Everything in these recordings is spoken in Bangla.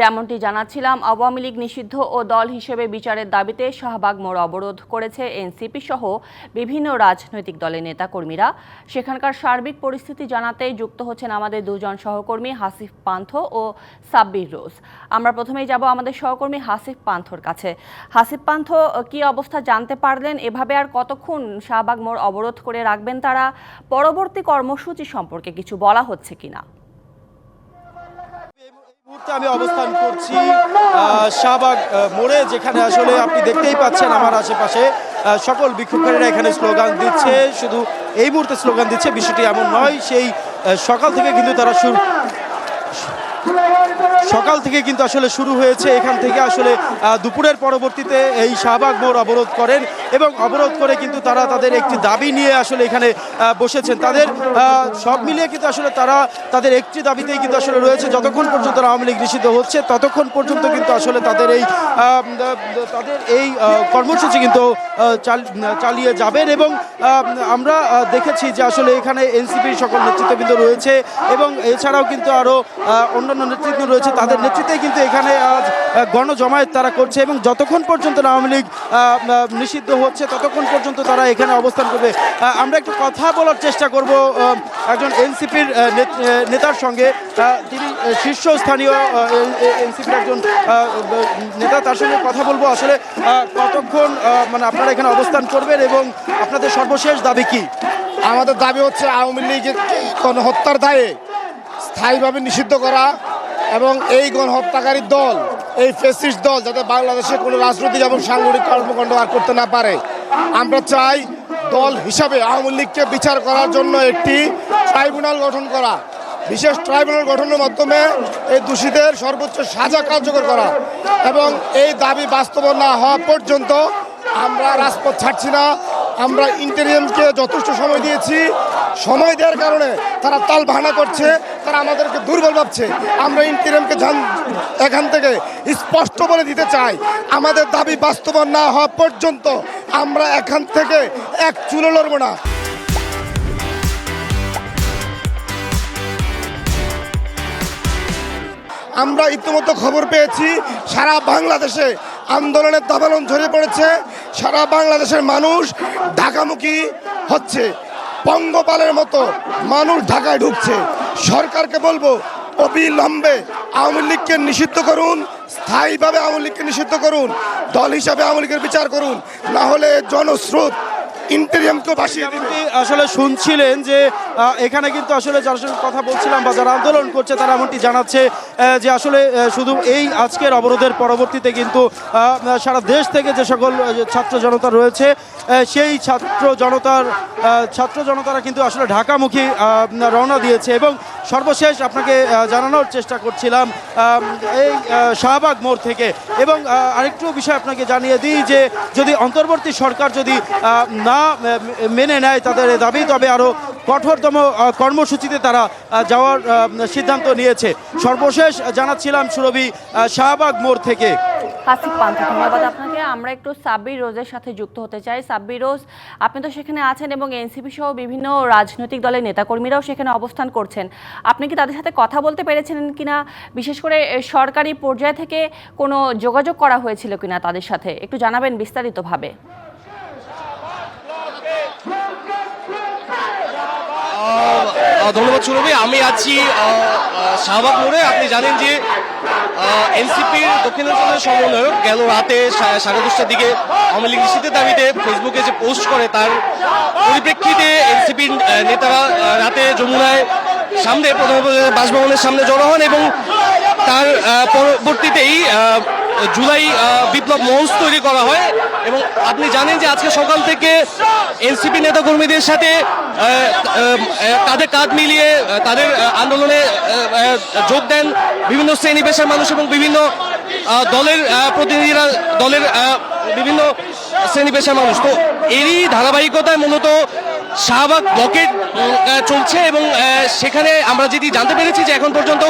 যেমনটি জানাচ্ছিলাম, আওয়ামী লীগ নিষিদ্ধ ও দল হিসেবে বিচারের দাবিতে শাহবাগ মোড় অবরোধ করেছে এনসিপি সহ বিভিন্ন রাজনৈতিক দলের নেতাকর্মীরা। সেখানকার সার্বিক পরিস্থিতি জানাতে যুক্ত হচ্ছেন আমাদের দুজন সহকর্মী হাসিফ পান্থ ও সাব্বির রোজ। আমরা প্রথমেই যাব আমাদের সহকর্মী হাসিফ পান্থর কাছে। হাসিফ পান্থ, কি অবস্থা জানতে পারলেন? এভাবে আর কতক্ষণ শাহবাগ মোড় অবরোধ করে রাখবেন তারা? পরবর্তী কর্মসূচি সম্পর্কে কিছু বলা হচ্ছে কিনা? আমি অবস্থান করছি শাহবাগ মোড়ে, যেখানে আসলে আপনি দেখতেই পাচ্ছেন আমার আশেপাশে সকল বিক্ষোভকারীরা এখানে স্লোগান দিচ্ছে। শুধু এই মুহূর্তে স্লোগান দিচ্ছে, বিষয়টি এমন নয়, সেই সকাল থেকে কিন্তু তারা শুরু সকাল থেকে কিন্তু আসলে শুরু হয়েছে। এখান থেকে আসলে দুপুরের পরবর্তীতে এই শাহবাগ মোড় অবরোধ করেন এবং অবরোধ করে কিন্তু তারা তাদের একটি দাবি নিয়ে আসলে এখানে বসেছেন। তাদের সব মিলিয়ে কিন্তু আসলে তারা তাদের একটি দাবিতেই কিন্তু আসলে রয়েছে। যতক্ষণ পর্যন্ত আওয়ামী লীগ নিষিদ্ধ হচ্ছে, ততক্ষণ পর্যন্ত কিন্তু আসলে তাদের এই তাদের এই কর্মসূচি কিন্তু চাল- চালিয়ে যাবেন এবং আমরা দেখেছি যে আসলে এখানে এনসিপির সকল নেতৃত্ববৃন্দ রয়েছে এবং এছাড়াও কিন্তু আরও অন্যান্য নেতৃত্ব রয়েছে তাদের নেতৃত্বে, কিন্তু এখানে আজ গণজমায়েত তারা করছে এবং যতক্ষণ পর্যন্ত আওয়ামী লীগ নিষিদ্ধ হচ্ছে, ততক্ষণ পর্যন্ত তারা এখানে অবস্থান করবে। আমরা একটু কথা বলার চেষ্টা করব একজন এনসিপির নেতার সঙ্গে। তিনি শীর্ষস্থানীয় এনসিপির একজন নেতা, তার সঙ্গে কথা বলব। আসলে কতক্ষণ মানে আপনারা এখানে অবস্থান করবেন এবং আপনাদের সর্বশেষ দাবি কি? আমাদের দাবি হচ্ছে আওয়ামী লীগের কোনো হত্যার দায়ে স্থায়ীভাবে নিষিদ্ধ করা এবং এই গণহত্যাকারী দল, এই ফেসিস দল যাতে বাংলাদেশে কোনো রাজনৈতিক এবং সাংগঠনিক কর্মকাণ্ড আর করতে না পারে। আমরা চাই দল হিসাবে আওয়ামী লীগকে বিচার করার জন্য একটি ট্রাইব্যুনাল গঠন করা। বিশেষ ট্রাইব্যুনাল গঠনের মাধ্যমে এই দোষীদের সর্বোচ্চ সাজা কার্যকর করা এবং এই দাবি বাস্তবায়ন না হওয়া পর্যন্ত আমরা রাজপথ ছাড়ছি না। আমরা ইন্টেরিয়ামকে যথেষ্ট সময় দিয়েছি। সময় দেওয়ার কারণে তারা তাল বাহানা করছে, তারা আমাদেরকে দুর্বল ভাবছে। আমরা ইন্টেরিয়ামকে এখান থেকে স্পষ্ট বলে দিতে চাই, আমাদের দাবি বাস্তবায়ন না হওয়া পর্যন্ত আমরা এখান থেকে এক চুলো লড়বো না। আমরা ইতিমধ্যে খবর পেয়েছি, সারা বাংলাদেশে আন্দোলনের তাবালন ঝরে পড়েছে। সারা বাংলাদেশের মানুষ ঢাকামুখী হচ্ছে। পঙ্গপালের মতো মানুষ ঢাকায় ঢুকছে। সরকারকে বলব, অবিলম্বে আওয়ামী লীগকে নিষিদ্ধ করুন, স্থায়ীভাবে আওয়ামী লীগকে নিষিদ্ধ করুন, দল হিসাবে আওয়ামী লীগের বিচার করুন, না হলে জনস্রোত ইন্টেরিয়ামকে ভাসিয়ে দিবে আসলে শুনছিলেন যে এখানে কিন্তু আসলে যার সঙ্গে কথা বলছিলাম বা যারা আন্দোলন করছে, তারা এমনটি জানাচ্ছে যে আসলে শুধু এই আজকের অবরোধের পরবর্তীতে কিন্তু সারা দেশ থেকে যে সকল ছাত্র জনতা রয়েছে সেই ছাত্র জনতার ছাত্র জনতারা কিন্তু আসলে ঢাকামুখী রওনা দিয়েছে এবং সর্বশেষ আপনাকে জানানোর চেষ্টা করছিলাম এই শাহবাগ মোড় থেকে। এবং আরেকটু বিষয় আপনাকে জানিয়ে দিই যে, যদি অন্তর্বর্তী সরকার যদি না মেনে নেয় তাদের দাবি, তবে আরও কঠোরতম কর্মসূচিতে তারা যাওয়ার সিদ্ধান্ত নিয়েছে। সর্বশেষ জানাচ্ছিলাম সুরভি শাহবাগ মোড় থেকে। ধন্যবাদ আপনাকে। আমরা একটু সাব্বির রোজের সাথে যুক্ত হতে চাই। সাব্বির রোজ, আপনি তো সেখানে আছেন এবং এনসিপি সহ বিভিন্ন রাজনৈতিক দলের নেতাকর্মীরাও সেখানে অবস্থান করছেন। আপনি কি তাদের সাথে কথা বলতে পেরেছিলেন কিনা? বিশেষ করে সরকারি পর্যায় থেকে কোনো যোগাযোগ করা হয়েছিল কিনা তাদের সাথে? একটু জানাবেন বিস্তারিতভাবে। ধন্যবাদ সুরভি। আমি আছি শাহবাগ মোড়ে। আপনি জানেন যে এনসিপির দক্ষিণাঞ্চলের সমন্বয়ক গেল রাতে সাড়ে দশটার দিকে আওয়ামী লীগ নিষিদ্ধের দাবিতে ফেসবুকে যে পোস্ট করে, তার পরিপ্রেক্ষিতে এনসিপির নেতারা রাতে যমুনায় সামনে, প্রথমে বাসভবনের সামনে জড়ো হন এবং তার পরবর্তীতেই জুলাই বিপ্লব মঞ্চ তৈরি করা হয়। এবং আপনি জানেন যে আজকে সকাল থেকে এনসিপি নেতাকর্মীদের সাথে কাঁধে কাঁধ মিলিয়ে তাদের আন্দোলনে যোগ দেন বিভিন্ন শ্রেণি পেশার মানুষ এবং বিভিন্ন দলের প্রতিনিধিরা দলের বিভিন্ন শ্রেণি পেশার মানুষ। তো এরই ধারাবাহিকতায় মূলত শাহবাগ ব্লকেট চলছে এবং সেখানে আমরা যদি জানতে পেরেছি যে এখন পর্যন্ত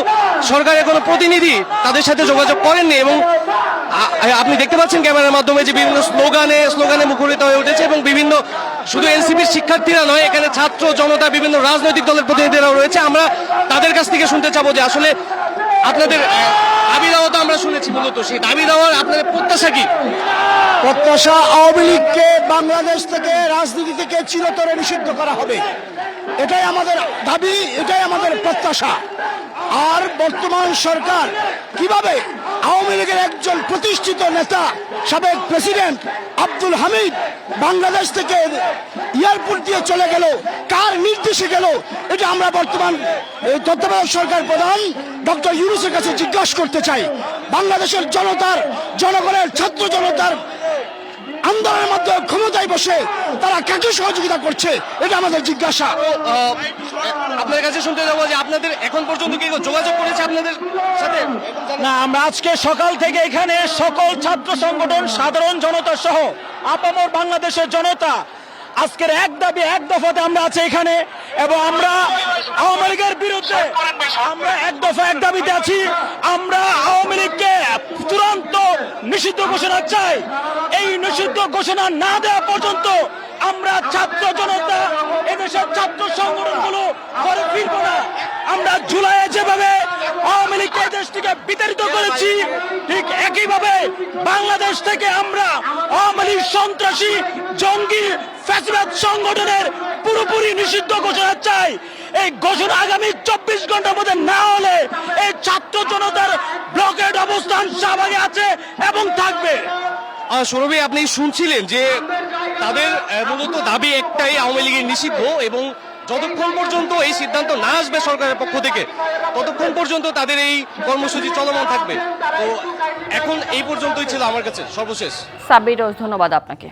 সরকারের কোনো প্রতিনিধি তাদের সাথে যোগাযোগ করেননি এবং আপনি দেখতে পাচ্ছেন ক্যামেরার মাধ্যমে যে বিভিন্ন স্লোগানে স্লোগানে মুখরিত হয়ে উঠেছে এবং বিভিন্ন শুধু এনসিপির শিক্ষার্থীরা নয়, এখানে ছাত্র জনতা, বিভিন্ন রাজনৈতিক দলের প্রতিনিধিরাও রয়েছে। আমরা তাদের কাছ থেকে শুনতে চাবো যে আসলে আপনাদের দাবি দাওয়া তো আমরা শুনেছি মূলত। সেই দাবি দেওয়ার আপনাদের প্রত্যাশা কি? প্রত্যাশা আওয়ামী লীগকে বাংলাদেশ থেকে রাজনীতি থেকে চিরতরে নিষিদ্ধ করা হবে। এটাই আমাদের দাবি, এটাই আমাদের প্রত্যাশা। আর বর্তমান সরকার কীভাবে আওয়ামী লীগের একজন প্রতিষ্ঠিত নেতা, সাবেক প্রেসিডেন্ট আব্দুল হামিদ, বাংলাদেশ থেকে এয়ারপোর্ট দিয়ে চলে গেল, কার নির্দেশে গেল, এটা আমরা বর্তমান তত্ত্বাবধায়ক সরকার প্রধান ডক্টর ইউনুসের কাছে জিজ্ঞাসা করতে চাই। বাংলাদেশের জনতার, জনগণের, ছাত্র জনতার আন্দোলনের মাধ্যমে ক্ষমতায় বসে তারা কাকে সহযোগিতা করছে এটা আমাদের জিজ্ঞাসা। আপনার কাছে শুনতে যাব যে আপনাদের এখন পর্যন্ত কি যোগাযোগ করেছে আপনাদের সাথে? না আমরা আজকে সকাল থেকে এখানে সকল ছাত্র সংগঠন সাধারণ জনতা সহ আপামর বাংলাদেশের জনতা আজকের এক দাবি, এক দফাতে আমরা আছি এখানে এবং আমরা আওয়ামী লীগের বিরুদ্ধে আমরা এক দফা এক দাবিতে আছি। আমরা আওয়ামী লীগকে চূড়ান্ত নিষিদ্ধ ঘোষণা চাই। এই নিষিদ্ধ ঘোষণা না দেওয়া পর্যন্ত আমরা ছাত্র জনতা, এদেশের ছাত্র সংগঠনগুলো ঘরে ফিরবো না। করেছি, ঠিক একইভাবে বাংলাদেশ থেকে আমরা আওয়ামী সন্ত্রাসী, জঙ্গি, ফ্যাসিবাদ সংগঠনের পুরোপুরি নিষিদ্ধ ঘোষণা চাই। এই ঘোষণা আগামী চব্বিশ ঘণ্টার মধ্যে না হলে এই ছাত্র জনতার ব্লকেড অবস্থান শাহবাগে আছে এবং থাকবে। সৌরভী, আপনি শুনছিলেন যে তাদের মূলত দাবি একটাই, আওয়ামী লীগের নিষিদ্ধ এবং যতক্ষণ পর্যন্ত এই সিদ্ধান্ত না আসবে সরকারের পক্ষ থেকে, ততক্ষণ পর্যন্ত তাদের এই কর্মসূচি চলমান থাকবে। তো এখন এই পর্যন্তই ছিল আমার কাছে। সর্বশেষ। সাব্বির রোজ, ধন্যবাদ আপনাকে।